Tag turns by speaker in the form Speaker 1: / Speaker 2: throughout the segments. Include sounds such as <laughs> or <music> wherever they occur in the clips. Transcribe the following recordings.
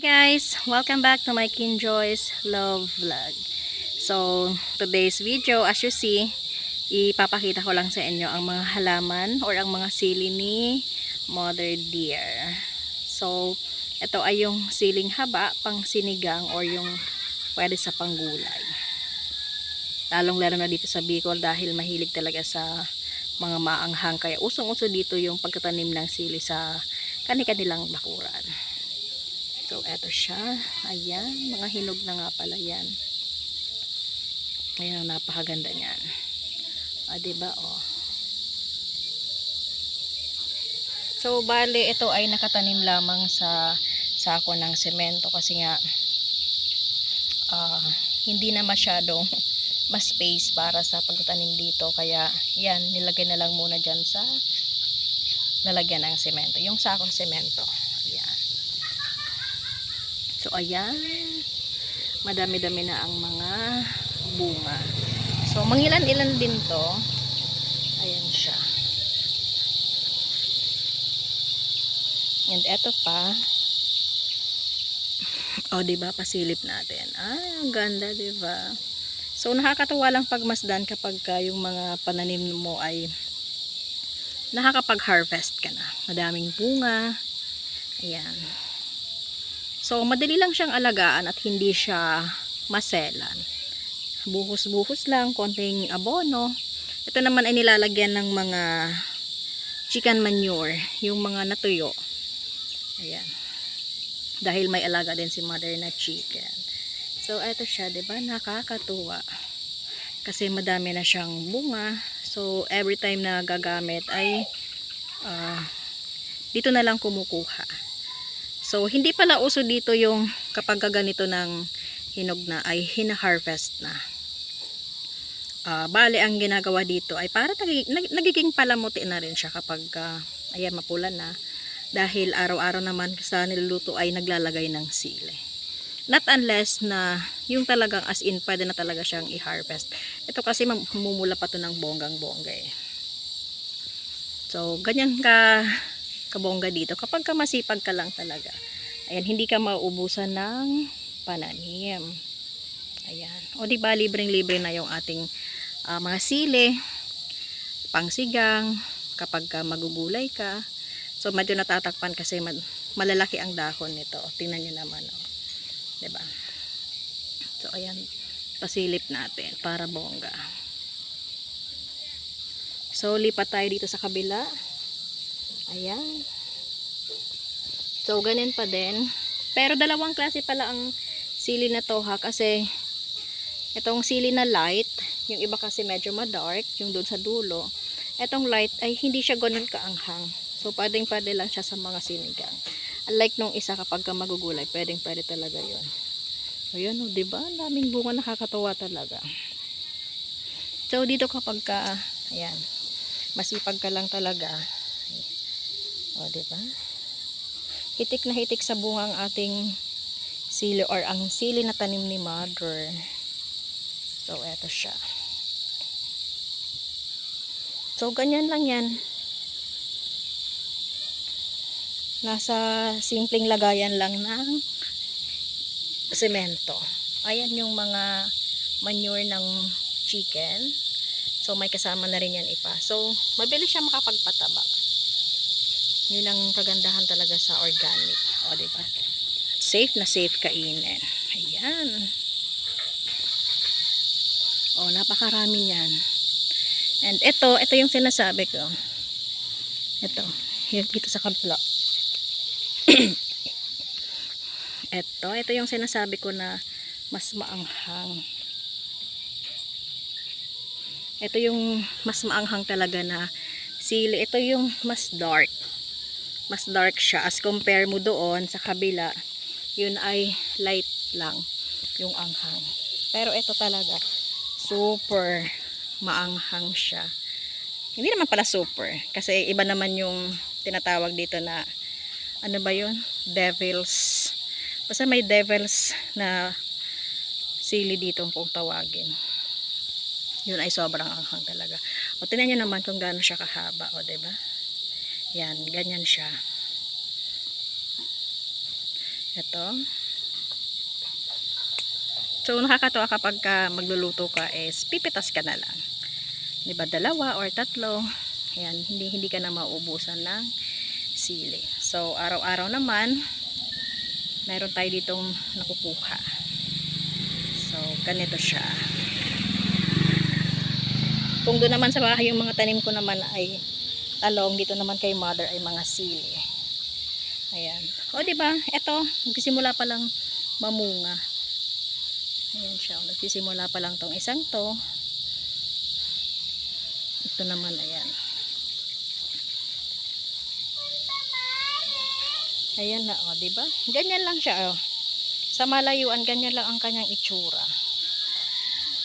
Speaker 1: guys! Welcome back to my Kinjoy's Love Vlog. So, today's video, as you see, ipapakita ko lang sa inyo ang mga halaman or ang mga sili ni Mother Dear. So, ito ay yung siling haba, pang sinigang or yung pwede sa panggulay. Lalong lalo na dito sa Bicol dahil mahilig talaga sa mga maanghang. Kaya usong-uso dito yung pagkatanim ng sili sa kani-kanilang bakuran. So, eto siya. Ayan. Mga hinog na nga pala yan. Ayan, napakaganda niyan. Ah, diba, oh. So, bale, ito ay nakatanim lamang sa sako ng semento kasi nga ah, hindi na masyadong <laughs> mas space para sa pagtatanim dito. Kaya, yan, nilagay na lang muna dyan sa lalagyan ng semento. Yung sakong semento. So, ayan. Madami-dami na ang mga bunga. So, mangilan-ilan din to. Ayan siya. And eto pa. O, oh, diba? Pasilip natin. Ah, ganda, diba? So, nakakatuwa lang pagmasdan kapag ka yung mga pananim mo ay nakakapag-harvest ka na. Madaming bunga. Ayan. So, madali lang siyang alagaan at hindi siya maselan. Buhos-buhos lang, konting abono. Ito naman ay nilalagyan ng mga chicken manure, yung mga natuyo. Ayan. Dahil may alaga din si mother na chicken. So, ito siya, ba Nakakatuwa. Kasi madami na siyang bunga. So, every time na gagamit ay uh, dito na lang kumukuha. So, hindi pala uso dito yung kapag ganito ng hinog na ay hina-harvest na. Uh, bale, ang ginagawa dito ay para nagiging palamuti na rin siya kapag uh, ayan, mapula na. Dahil araw-araw naman sa niluluto ay naglalagay ng sili. Not unless na yung talagang as in, pwede na talaga siyang i-harvest. Ito kasi mamumula pa to ng bonggang-bongga eh. So, ganyan ka kabongga dito. Kapag ka masipag ka lang talaga. Ayan, hindi ka mauubusan ng pananim. Ayan. O di ba libreng-libre na yung ating uh, mga sili, pangsigang, kapag ka magugulay ka. So medyo natatakpan kasi malalaki ang dahon nito. Tingnan niyo naman oh. 'Di ba? So ayan, pasilip natin para bongga. So lipat tayo dito sa kabila. Ayan. So, ganun pa din. Pero dalawang klase pala ang sili na to ha. Kasi, itong sili na light, yung iba kasi medyo ma-dark, yung doon sa dulo. Itong light ay hindi siya ganun kaanghang. So, pwedeng pwede lang siya sa mga sinigang. Unlike nung isa kapag ka magugulay, pwedeng pwede talaga yon yun o, oh, diba? Ang daming bunga nakakatawa talaga. So, dito kapag ka, ayan, masipag ka lang talaga, o, diba? Hitik na hitik sa bunga ang ating sili or ang sili na tanim ni mother. So, eto siya. So, ganyan lang yan. Nasa simpleng lagayan lang ng semento. Ayan yung mga manure ng chicken. So, may kasama na rin yan ipa. So, mabilis siya makapagpataba. Yun ang kagandahan talaga sa organic. O, diba? Safe na safe kainin. Ayan. O, napakarami yan. And ito, ito yung sinasabi ko. Ito. Dito sa kabla. <clears throat> ito, ito yung sinasabi ko na mas maanghang. Ito yung mas maanghang talaga na sili. Ito yung mas dark mas dark siya. As compare mo doon sa kabila yun ay light lang yung anghang. Pero ito talaga super maanghang siya. Hindi naman pala super kasi iba naman yung tinatawag dito na ano ba yun? Devils. Basta may devils na sili dito kung tawagin. Yun ay sobrang anghang talaga. O tinan nyo naman kung gaano siya kahaba o ba diba yan, ganyan siya. Ito. So, nakakatawa kapag ka magluluto ka is pipitas ka na lang. Di ba dalawa or tatlo. Ayan, hindi, hindi ka na maubusan ng sili. So, araw-araw naman, meron tayo ditong nakukuha. So, ganito siya. Kung doon naman sa bahay yung mga tanim ko naman ay talong, dito naman kay mother ay mga sili. Ayan. O, di ba? Ito, nagsisimula pa lang mamunga. Ayan siya. Nagsisimula pa lang tong isang to. Ito naman, ayan. Ayan na, o, di ba? Ganyan lang siya, o. Sa malayuan, ganyan lang ang kanyang itsura.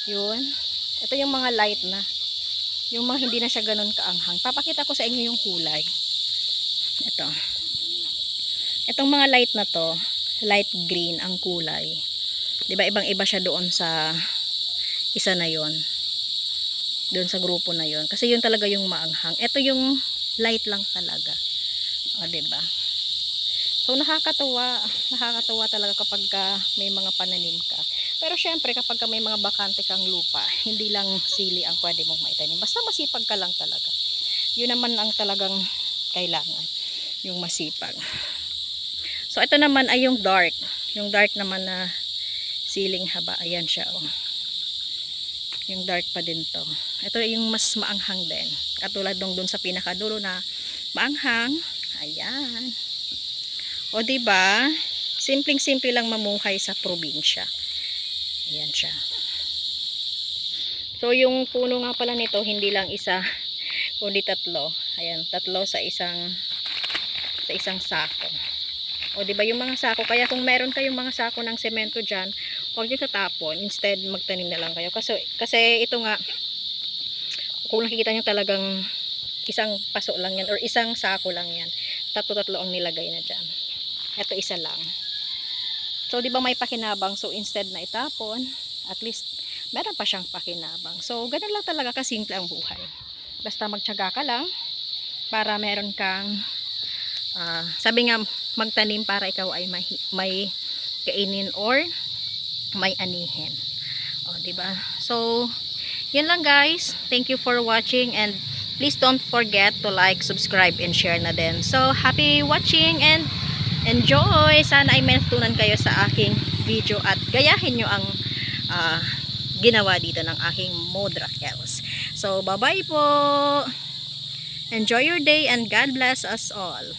Speaker 1: Yun. Ito yung mga light na. Yung mga hindi na siya ganun kaanghang. Papakita ko sa inyo yung kulay. Ito. Itong mga light na to, light green ang kulay. 'Di ba ibang-iba siya doon sa isa na 'yon. Doon sa grupo na 'yon kasi yun talaga yung maanghang. Ito yung light lang talaga. O 'di ba? So nakakatuwa, nakakatuwa talaga kapag ka may mga pananim ka. Pero syempre kapag ka may mga bakante kang lupa, hindi lang sili ang pwede mong maitanim. Basta masipag ka lang talaga. Yun naman ang talagang kailangan, yung masipag. So ito naman ay yung dark. Yung dark naman na siling haba. Ayan siya oh. Yung dark pa din to. Ito yung mas maanghang din. Katulad nung dun sa pinakadulo na maanghang. Ayan. O ba? Simpleng-simple lang mamuhay sa probinsya. Ayan siya. So yung puno nga pala nito hindi lang isa <laughs> kundi tatlo. Ayan, tatlo sa isang sa isang sako. O di ba yung mga sako kaya kung meron kayong mga sako ng semento diyan, huwag niyo tatapon. Instead magtanim na lang kayo kasi kasi ito nga kung nakikita niyo talagang isang paso lang yan or isang sako lang yan. Tatlo-tatlo ang nilagay na diyan. Ito isa lang. So, di ba may pakinabang? So, instead na itapon, at least, meron pa siyang pakinabang. So, ganun lang talaga kasimple ang buhay. Basta magtyaga ka lang, para meron kang, ah, sabi nga, magtanim para ikaw ay may, may kainin or may anihin. O, di ba? So, yun lang guys. Thank you for watching and please don't forget to like, subscribe, and share na din. So, happy watching and enjoy! Sana ay may natutunan kayo sa aking video at gayahin nyo ang ah, ginawa dito ng aking Modra Kels. So, bye-bye po! Enjoy your day and God bless us all!